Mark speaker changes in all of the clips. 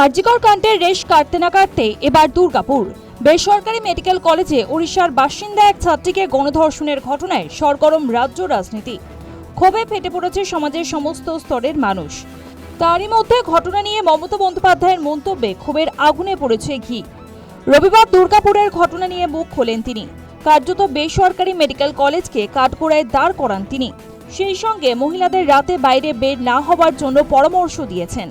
Speaker 1: আরজিকর কাণ্ডের রেশ কাটতে না কাটতে এবার দুর্গাপুর। বেসরকারি মেডিকেল কলেজে ওড়িশার বাসিন্দা এক ছাত্রীকে গণধর্ষণের ঘটনায় সরগরম রাজ্য রাজনীতি। ক্ষোভে ফেটে পড়েছে সমাজের সমস্ত স্তরের মানুষ। তারই মধ্যে ঘটনা নিয়ে মমতা বন্দ্যোপাধ্যায়ের মন্তব্যে ক্ষোভের আগুনে পড়েছে ঘি। রবিবার দুর্গাপুরের ঘটনা নিয়ে মুখ খোলেন তিনি। কার্যত বেসরকারি মেডিকেল কলেজকে কাঠগোড়ায় দাঁড় করান তিনি। সেই সঙ্গে মহিলাদের রাতে বাইরে বের না হওয়ার জন্য পরামর্শ দিয়েছেন।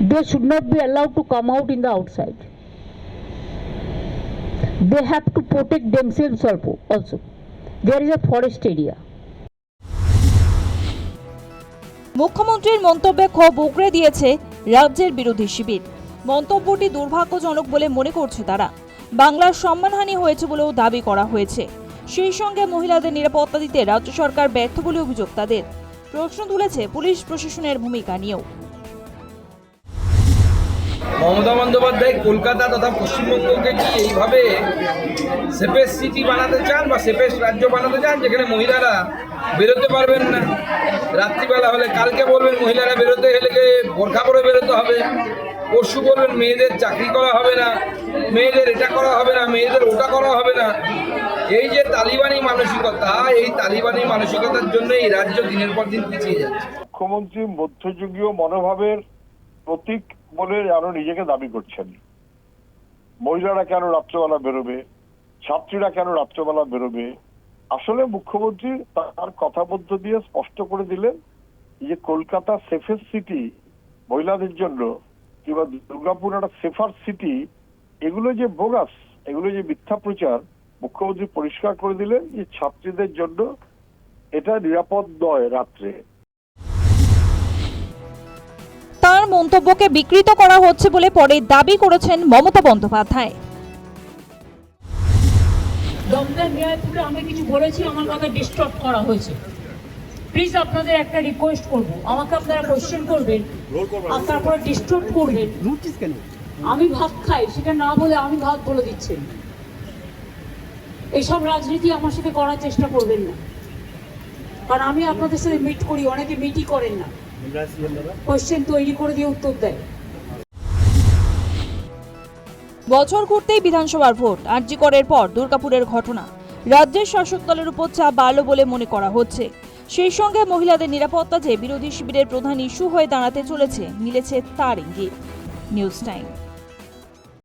Speaker 2: they should not be allowed to come out in the outside. They have to protect themselves also. There is a forest area.
Speaker 1: মুখ্যমন্ত্রীর মন্তব্যে ক্ষোভ উগরে দিয়েছে রাজ্যের বিরোধী শিবির মন্তব্যটি দুর্ভাগ্যজনক বলে মনে করছে তারা বাংলার সম্মানহানি হয়েছে বলেও দাবি করা হয়েছে সেই সঙ্গে মহিলাদের নিরাপত্তা দিতে রাজ্য সরকার ব্যর্থ বলে অভিযোগ তাদের প্রশ্ন তুলেছে পুলিশ প্রশাসনের ভূমিকা নিয়েও
Speaker 3: মমতা বন্দ্যোপাধ্যায় কলকাতা তথা পশ্চিমবঙ্গকে কি এইভাবে সেফেস্ট সিটি বানাতে চান বা সেফেস্ট রাজ্য বানাতে চান যেখানে মহিলারা বেরোতে পারবেন না? রাত্রিবেলা হলে কালকে বলবেন মহিলারা বেরোতে হলে বোরখা পরে বেরোতে হবে। পরশু বলবেন মেয়েদের চাকরি করা হবে না, মেয়েদের এটা করা হবে না, মেয়েদের ওটা করা হবে না। এই যে তালিবানি মানসিকতা, এই তালিবানি মানসিকতার জন্য এই রাজ্য দিনের পর দিন পিছিয়ে যাচ্ছে।
Speaker 4: মুখ্যমন্ত্রী মধ্যযুগীয় মনোভাবের প্রতীক বলে আরও নিজেকে দাবি করছেন। মহিলারা কেন রাত্রবেলা বেরোবে? ছাত্রীরা কেন রাত্রবেলা বেরোবে? আসলে মুখ্যমন্ত্রী তার কথা মধ্য দিয়ে স্পষ্ট করে দিলেন যে কলকাতা সেফেস্ট সিটি মহিলাদের জন্য কিংবা দুর্গাপুর একটা সেফার সিটি এগুলো যে বোগাস এগুলো যে মিথ্যা প্রচার, মুখ্যমন্ত্রী পরিষ্কার করে দিলেন যে ছাত্রীদের জন্য এটা নিরাপদ নয় রাত্রে।
Speaker 1: মন্তব্যকে বিকৃত করা হচ্ছে বলে পরে দাবি করেছেন মমতা বন্দ্যোপাধ্যায়।
Speaker 5: দমদম আমি কিছু বলেছি আমার কথা ডিস্টার্ব করা হয়েছে। প্লিজ আপনাদের একটা রিকোয়েস্ট করব। আমাকে আপনারা কোশ্চেন করবেন আর তারপরে ডিস্টার্ব করবেন। আমি ভাত খাই সেটা না বলে আমি ভাত বলে দিচ্ছেন এইসব রাজনীতি আমার সাথে করার চেষ্টা করবেন না। কারণ আমি আপনাদের সাথে মিট করি অনেকে মিটই করেন না। কোশ্চেন তৈরি করে দিয়ে উত্তর দেয়।
Speaker 1: বছর ঘুরতেই বিধানসভার ভোট আরজিকরের পর দুর্গাপুরের ঘটনা। রাজ্যের শাসক দলের উপর চাপ বাড়ল বলে মনে করা হচ্ছে। সেই সঙ্গে মহিলাদের নিরাপত্তা যে বিরোধী শিবিরের প্রধান ইস্যু হয়ে দাঁড়াতে চলেছে, মিলেছে তার ইঙ্গিত। News time